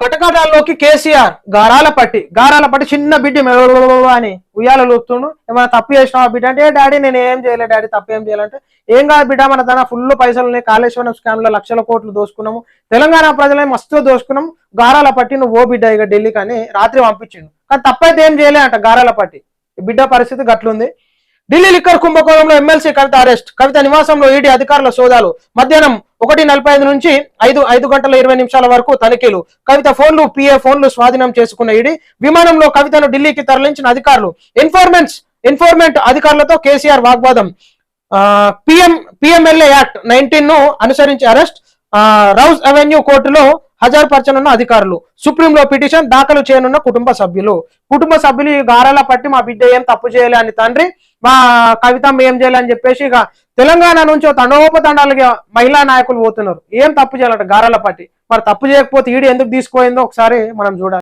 కటకటాల్లోకి కేసీఆర్ గారాల పట్టి గారాల పట్టి చిన్న బిడ్డ అని ఉయ్యాల లూపుతుండు. ఏమైనా తప్పు చేసినావా బిడ్డ అంటే "ఏ డాడీ నేను ఏం చేయలే డాడీ తప్పు ఏం చేయాలంటే ఏం కాదు బిడ్డ మన తన ఫుల్ పైసలు ఉన్నాయి. కాళేశ్వరం స్కామ్లో లక్షల కోట్లు దోసుకున్నాము. తెలంగాణ ప్రజలని మస్తు దోసుకున్నాము. గారాల పట్టి నువ్వు ఓ బిడ్డ ఇక ఢిల్లీకి అని రాత్రి పంపించిండు. కానీ తప్పైతే ఏం చేయలే అంట గారాల పట్టి బిడ్డ పరిస్థితి గట్లుంది. ఢిల్లీ లిక్కర్ కుంభకోణంలో ఎమ్మెల్సీ కవిత అరెస్ట్. కవిత నివాసంలో ఈడీ అధికారుల సోదాలు. మధ్యాహ్నం ఒకటి నలభై ఐదు నుంచి ఐదు ఐదు గంటల ఇరవై నిమిషాల వరకు తనిఖీలు. కవిత ఫోన్లు పిఏ ఫోన్లు స్వాధీనం చేసుకున్న ఈడీ విమానంలో కవితను ఢిల్లీకి తరలించిన అధికారులు. ఇన్ఫార్మెంట్స్ ఇన్ఫార్మెంట్ అధికారులతో కేసీఆర్ వాగ్వాదం. పిఎం పిఎంఎల్ఏ యాక్ట్ నైన్టీన్ను అనుసరించి అరెస్ట్. రౌజ్ అవెన్యూ కోర్టులో హాజరుపరచనున్న అధికారులు. సుప్రీంలో పిటిషన్ దాఖలు చేయనున్న కుటుంబ సభ్యులు. కుటుంబ సభ్యులు ఈ గారాల పట్టి మా బిడ్డ ఏం తప్పు చేయలే అని తండ్రి మా కవితమ్మ ఏం చేయాలి అని చెప్పేసి ఇక తెలంగాణ నుంచి తండోపతండాలుగా మహిళా నాయకులు పోతున్నారు. ఏం తప్పు చేయాలంట గారాల పట్టి? మరి తప్పు చేయకపోతే ఈడు ఎందుకు తీసుకోయిందో ఒకసారి మనం చూడాలి.